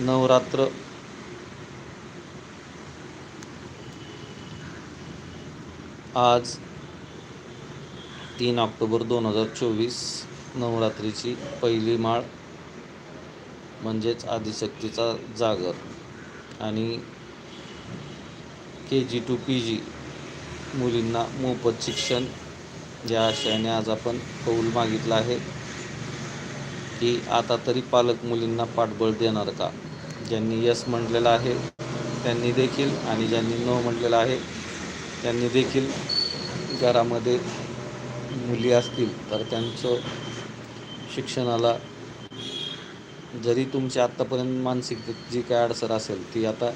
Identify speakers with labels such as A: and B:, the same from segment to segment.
A: नवरात्र. आज तीन ऑक्टोबर दोन हजार चोवीस नवरात्रीची पहिली माळ म्हणजेच आदिशक्तीचा जागर. आणि के जी टू पी जी मुलींना मोफत शिक्षण या आशयाने आज आपण कौल मागितला आहे. की आता तरी पालक मुलींना पाठबळ देणार का? ज्यांनी यस म्हटलेलं आहे त्यांनी देखील आणि ज्यांनी नो म्हटलेलं आहे त्यांनी देखील घरामध्ये मुली असतील तर त्यांचं शिक्षणाला जरी तुमची आत्तापर्यंत मानसिक जी काय अडसर असेल ती आता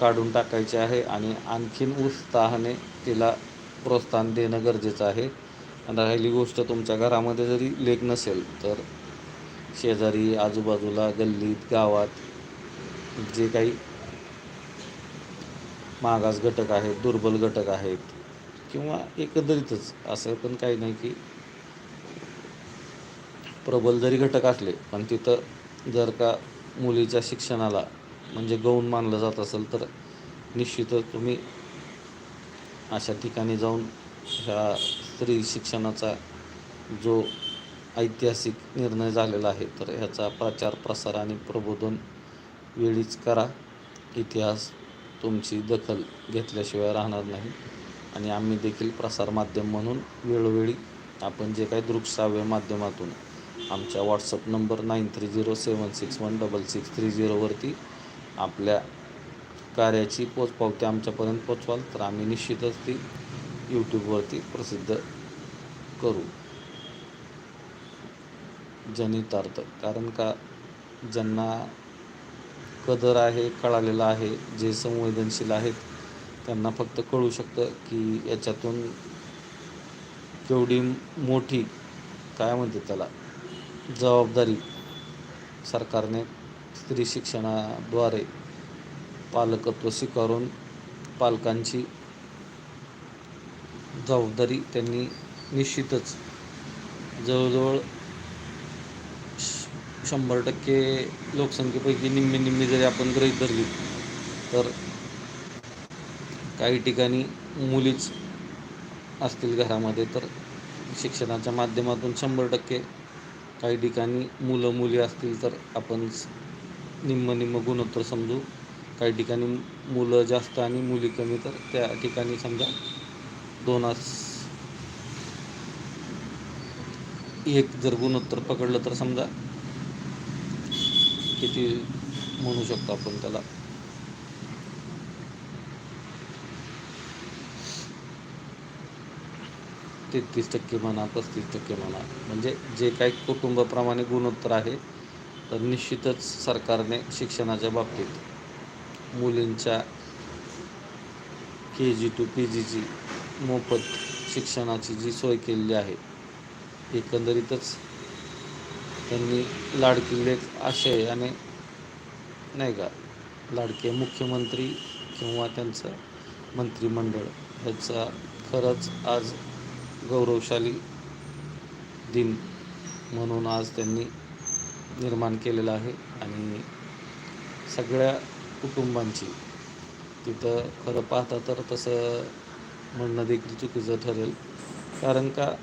A: काढून टाकायची आहे आणि आणखीन उत्साहाने तिला प्रोत्साहन देणं गरजेचं आहे. आणि राहिली गोष्ट तुमच्या घरामध्ये जरी लेख नसेल तर शेजारी आजूबाजूला गल्लीत गावात जे काही मागास घटक आहेत दुर्बल घटक आहेत किंवा एकंदरीतच असं पण काही नाही की प्रबल जरी घटक असले पण तिथं जर का मुलीच्या शिक्षणाला म्हणजे गौण मानलं जात असेल तर निश्चितच तुम्ही अशा ठिकाणी जाऊन ह्या स्त्री शिक्षणाचा जो ऐतिहासिक निर्णय झालेला आहे तर ह्याचा प्रचार प्रसार आणि प्रबोधन वेळीच करा. इतिहास तुमची दखल घेतल्याशिवाय राहणार नाही. आणि आम्ही देखील प्रसारमाध्यम म्हणून वेळोवेळी आपण जे काही दृकश्राव्य माध्यमातून आमच्या WhatsApp number nine three zero seven six one double six three झिरोवरती आपल्या कार्याची पोचपावती आमच्यापर्यंत पोचवाल तर आम्ही निश्चितच ती यूट्यूबवरती प्रसिद्ध करू. जनितार्थ कारण का ज्यांना कदर आहे कळालेलं आहे जे संवेदनशील आहेत त्यांना फक्त कळू शकतं की याच्यातून केवढी मोठी काय म्हणते त्याला जबाबदारी सरकारने स्त्री शिक्षणाद्वारे पालकत्व स्वीकारून पालकांची जबाबदारी त्यांनी निश्चितच जवळजवळ शंभर टक्के लोकसंख्येपैकी निम्मी निम्मी जरी आपण गृहीत धरली तर काही ठिकाणी मुलीच असतील घरामध्ये तर शिक्षणाच्या माध्यमातून शंभर टक्के काही ठिकाणी मुलं मुली असतील तर आपण निम्म निम्म गुणोत्तर समजू. काही ठिकाणी मुलं जास्त आणि मुली कमी तर त्या ठिकाणी समजा दोनास एक जर गुणोत्तर पकडलं तर समजा किती म्हणू शकतो आपण त्याला? तेहतीस टक्के म्हणा पस्तीस टक्के म्हणा. म्हणजे जे काही कुटुंबाप्रमाणे गुणोत्तर आहे तर निश्चितच सरकारने शिक्षणाच्या बाबतीत मुलींच्या के जी टू पी जीची मोफत शिक्षणाची जी सोय केलेली आहे एकंदरीतच त्यांनी लाडकी आशय आणि नाही का लाडके मुख्यमंत्री किंवा त्यांचं मंत्रिमंडळ ह्याचा खरंच आज गौरवशाली दिन म्हणून आज त्यांनी निर्माण केलेलं आहे आणि सगळ्या कुटुंबांची तिथं खरं पाहता तर तसं म्हणणं देखील चुकीचं ठरेल. कारण का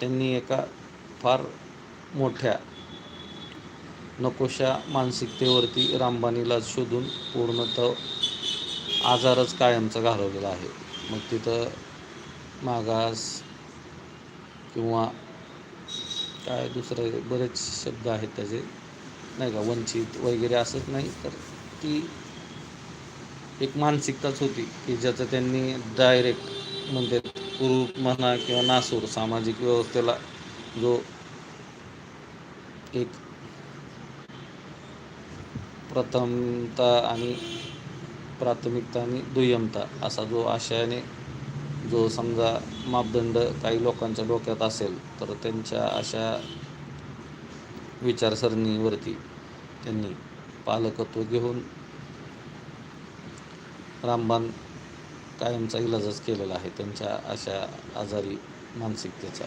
A: त्यांनी एका फार मोठ्या नकोशा मानसिकतेवरती रामबाणीला शोधून पूर्णतः आजारच कायमचा घालवलेला आहे. मग तिथं मागास किंवा काय दुसरे बरेच शब्द आहेत त्याचे नाही का वंचित वगैरे असंच नाही तर ती एक मानसिकताच होती की ज्याचं त्यांनी डायरेक्ट म्हणजे कुरूप म्हणा किंवा नासूर सामाजिक व्यवस्थेला जो एक प्रथमता आणि प्राथमिकता आणि दुय्यमता असा जो आशयाने जो समजा मापदंड काही लोकांच्या डोक्यात असेल तर त्यांच्या अशा विचारसरणीवरती त्यांनी पालकत्व घेऊन रामबाण कायमचा इलाजच केलेला आहे त्यांच्या अशा आजारी मानसिकतेचा.